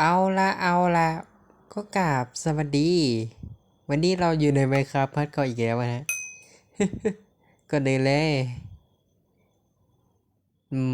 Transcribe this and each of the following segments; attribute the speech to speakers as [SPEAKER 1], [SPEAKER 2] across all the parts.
[SPEAKER 1] เอาละเอาละก็กราบสวัสดี วันนี้เราอยู่ในไมครับพัดก็อีกแล้วนะ ก็เดินเลย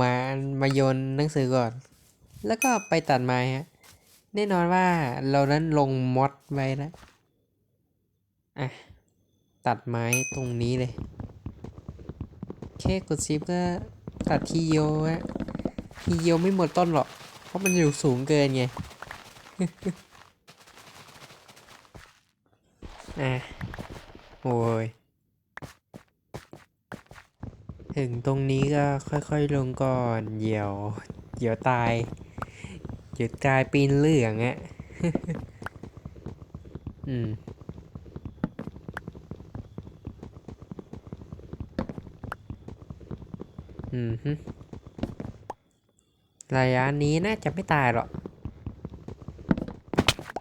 [SPEAKER 1] มามาโยนหนังสือก่อน แล้วก็ไปตัดไม้ฮะ แน่นอนว่าเรานั้นลงมอดไว้แล้วอะ ตัดไม้ตรงนี้เลยแค่กดซิปก็ตัดทีเยวฮะทีเยวไม่หมดต้นหรอก เพราะมันอยู่สูงเกินไง อะโอ้ย ถึงตรงนี้ก็ค่อยๆลงก่อนเดี๋ยว เดี๋ยวตายเดี๋ยวกลายปีนเหลืองอะอืมอืมฮึระยะนี้น่าจะไม่ตายหรอก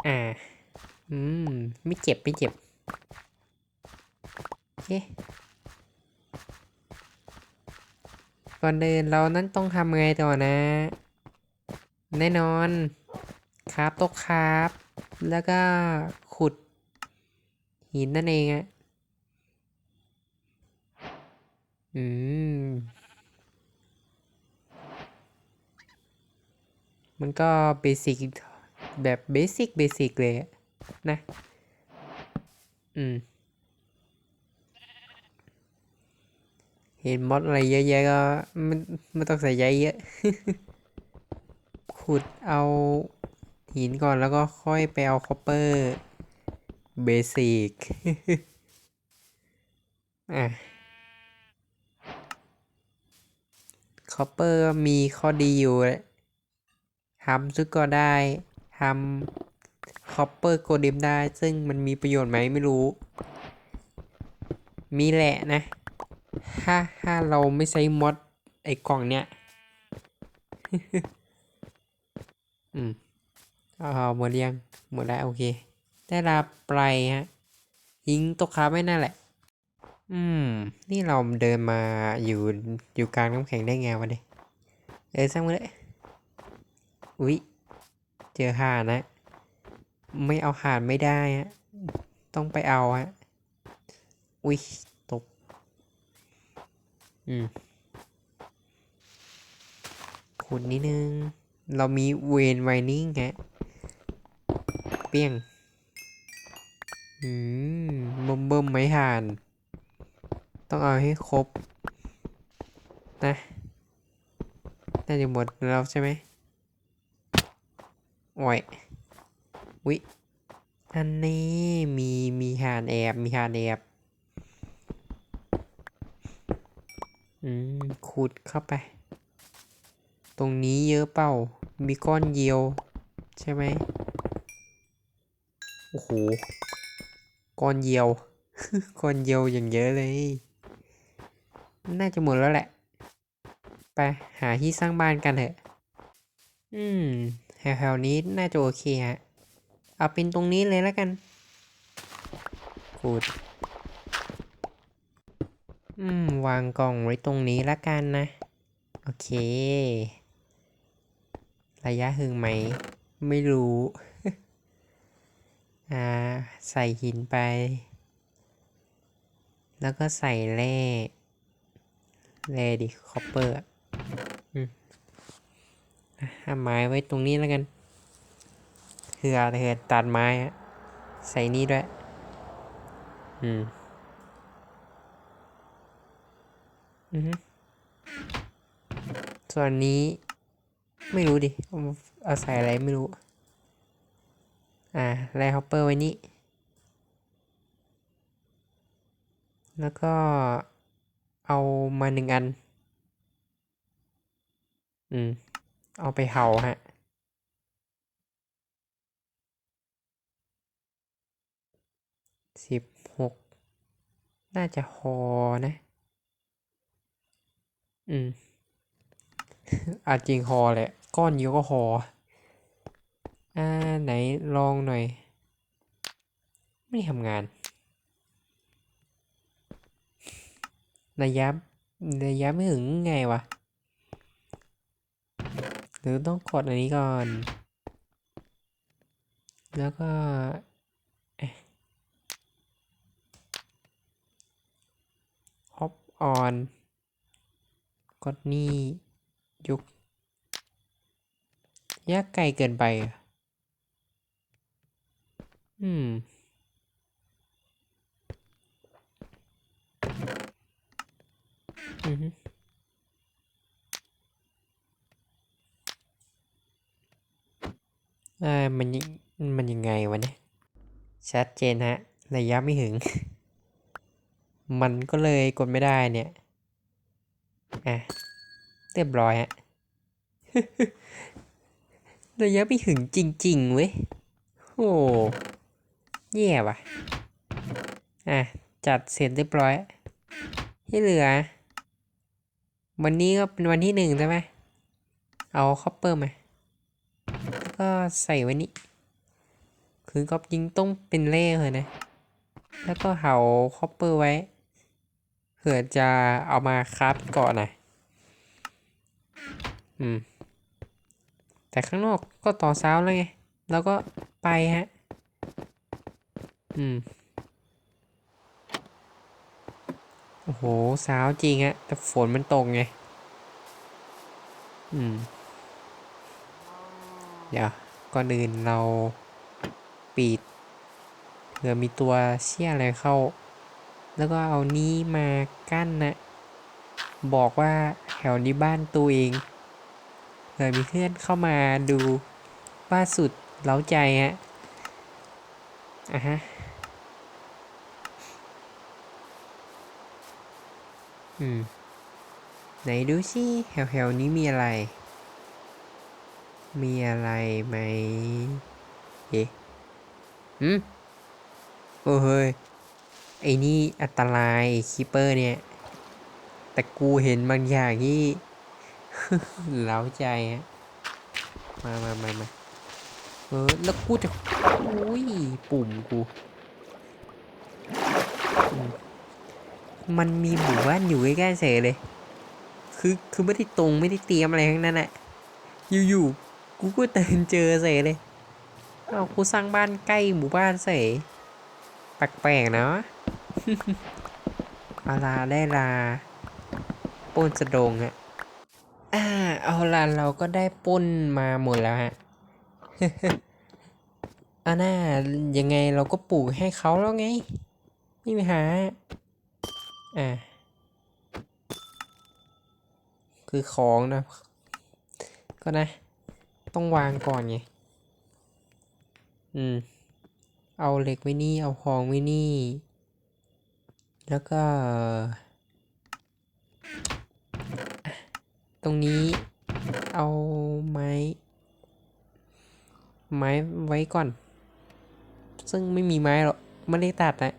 [SPEAKER 1] อ่า อืม ไม่เจ็บ ไม่เจ็บ โอเค ก่อนเดินเรานั้นต้องทำไงต่อนะ แน่นอน คราบตกคราบแล้วก็ขุด หินนั่นเองอะอืม มันก็เบสิก แบบเบสิกเบสิกเลยนะ อืม เห็นมอดอะไรเยอะแยะก็ไม่ไม่ต้องใส่ใจเยอะ ขุดเอาหินก่อนแล้วก็ค่อยไปเอาคอปเปอร์เบสิกอะคอปเปอร์มีข้อดีอยู่แหละทำซึกก็ได้ ทำคอปเปอร์โกเดมได้ ซึ่งมันมีประโยชน์ไหมไม่รู้ มีแหละนะ ถ้าถ้าเราไม่ใช้มอดไอ้กล่องเนี้ย อืมเอาหมดยังหมดแล้วโอเค ได้รับไปลายฮะยิงตกค้าไม่นั่นแหละ อืม นี่เราเดินมาอยู่อยู่กลางน้ำแข็งได้ไงวะเนี่ยเออสร้างมาเลยอุ๊ย เจอห่านนะ ไม่เอาห่านไม่ได้ฮะต้องไปเอาฮะอุ๊ยตก อืมขุดนิดนึง เรามีเวนไวนิ่งฮะ เปี้ยง อืมเบิ่มเบิ่มไม้ห่าน ต้องเอาให้ครบ นะ น่าจะหมดแล้วใช่ไหม โอ้ยวิอันนี้มีมีห่านแอบมีห่านแอบอืมขุดเข้าไป ตรงนี้เยอะเปล่ามีก้อนเยียว ใช่ไหมโอ้โหก้อนเยียวก้อนเยียวอย่างเยอะเลย น่าจะหมดแล้วแหละ ไปหาที่สร้างบ้านกันเถอะ อืม แถวๆนี้น่าจะโอเคฮะ เอาเป็นตรงนี้เลยแล้วกันกูดอืม วางกล่องไว้ตรงนี้แล้วกันนะ โอเค ระยะหึงไหม ไม่รู้ อ่า ใส่หินไป แล้วก็ใส่แร่แร่ดิคอปเปอร์ อะเอาไม้ไว้ตรงนี้แล้วกันเผื่อเผื่อตัดไม้อะใส่นี่ด้วย อืม อือฮึส่วนนี้ไม่รู้ดิ เอาใส่อะไรไม่รู้ อ่าแร่ฮอปเปอร์ไว้นี่แล้วก็เอามาหนึ่งอัน อืม เอาไปเห่าฮะ สิบหก น่าจะฮอนะ อืมอาจจริงฮอแหละ ก้อนเดียวก็ฮออ่า ไหนลองหน่อย ไม่ทำงาน ระยะระยะไม่ถึงไงวะ รือต้องกดอันนี้ก่อน แล้วก็ฮอปออน กดนี่ยุกยากไกลเกินไปอะอืมอือ ฮึอ่ามันยังมันยังไงวะเนี่ย ชัดเจนฮะ ระยะไม่ถึง มันก็เลยกดไม่ได้เนี่ย อะ เรียบร้อยฮะ ระยะไม่ถึงจริง ๆ เว้ย โอ้แย่ว่ะ อะ จัดเสร็จเรียบร้อย ที่เหลือ วันนี้ก็เป็นวันที่หนึ่งใช่ไหม เอาคอปเปอร์มา ก็ใส่ไว้นี่คือก๊อปยิงต้องเป็นเล่เลยนะ แล้วก็เหาคอปเปอร์ไว้เผื่อจะเอามาคราฟเกาะหน่อยอืม แต่ข้างนอกก็ต่อเสาแล้วไง แล้วก็ไปฮะ อืม โอ้โหสาวจริงอะแต่ฝนมันตกไง อืม เดี๋ยวก่อนอื่นเราปิดเผื่อมีตัวเชี่ยอะไรเข้า แล้วก็เอานี้มากั้นนะบอกว่าแถวนี้บ้านตัวเองเผื่อมีเพื่อนเข้ามาดูว่าสุดเล้าใจฮะอะฮะอืม ไหนดูสิแถวๆนี้มีอะไร มีอะไรไหมเอ๊ะหืมโอ้เฮ้ย ไอ้นี่อันตรายคิปเปอร์เนี่ย แต่กูเห็นบางอย่างที่เล้าใจฮะ มามามามาเออ แล้วกูจะ อุ้ย ปุ่มกูมมันมีหมู่บ้านอยู่ใกล้ๆเสเลย คือ คือไม่ได้ตรงไม่ได้เตรียมอะไรทั้งนั้นแหละอยู่ๆ กูก็เดินเจอเสเลยเอากูสร้างบ้านใกล้หมู่บ้านเสแปลกๆนะเอาลาได้ลาปล้นสะดงฮะ อ่า เอาล่ะเราก็ได้ปล้นมาหมดแล้วฮะอาน้ายังไงเราก็ปลูกให้เขาแล้วไง ไม่มีปัญหา อ่า คือของนะ ก็นะ ต้องวางก่อนไง อืม เอาเหล็กไว้นี่ เอาทองไว้นี่ แล้วก็ ตรงนี้ เอาไม้ ไม้ไว้ก่อน ซึ่งไม่มีไม้หรอก ไม่ได้ตัดนะ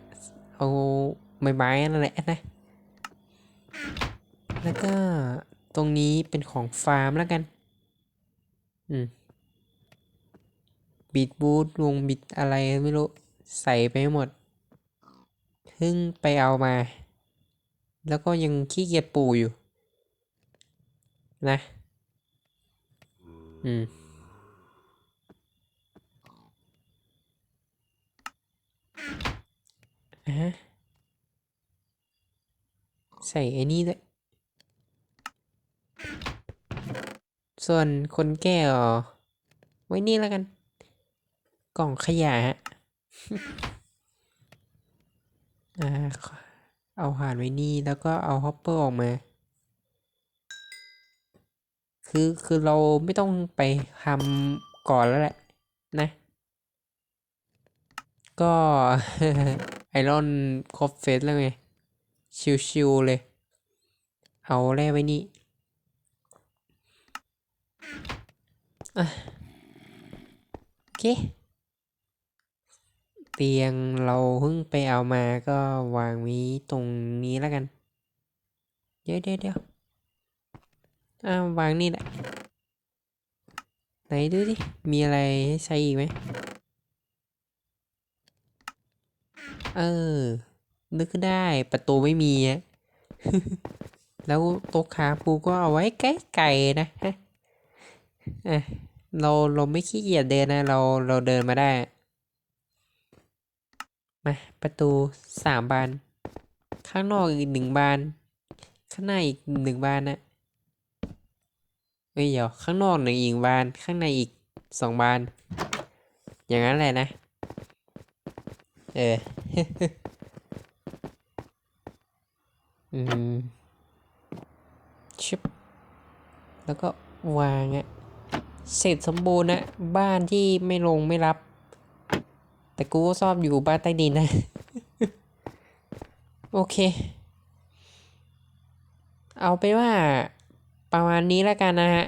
[SPEAKER 1] เอาไม้ไม้นั่นแหละนะ แล้วก็ตรงนี้เป็นของฟาร์มแล้วกัน อืมบิดบูทวงบิดอะไรไม่รู้ ใส่ไปหมดเพิ่งไปเอามา แล้วก็ยังขี้เกียจปูอยู่ นะ อืมใส่ไอ้นี่ด้วย ส่วนคนแก้อ๋อไว้นี่แล้วกัน กล่องขยะฮะเอาหานไว้นี่แล้วก็เอาฮอปเปอร์ออกมา คือคือเราไม่ต้องไปทำก่อนแล้วแหละ นะ ก็ไอรอนครบเฟสแล้วไง ชิวๆเลย เอาแร่ไว้นี่อะ โอเค เตียงเราเพิ่งไปเอามาก็วางไว้ตรงนี้แล้วกัน เดี๋ยวเดี๋ยวเดี๋ยวอ่าวางนี่แหละ ไหนดูดิมีอะไรให้ใช้อีกไหม เออ นึกได้ประตูไม่มีอะแล้วโต๊ะขาปูก็เอาไว้ไกลๆนะฮะ อะเราเราไม่ขี้เกียจเดินนะ เราเราเดินมาได้ มาประตูสามบาน ข้างนอกอีกหนึ่งบาน ข้างในอีกหนึ่งบานนะเอ้ยเดี๋ยวข้างนอกหนึ่งอีกบาน ข้างในอีกสองบาน อย่างนั้นแหละนะ เอออืมชิบแล้วก็วางอะ เสร็จสมบูรณ์นะ บ้านที่ไม่ลงไม่รับ แต่กูก็ชอบอยู่บ้านใต้ดินนะ โอเค เอาไปว่าประมาณนี้แล้วกันนะฮะ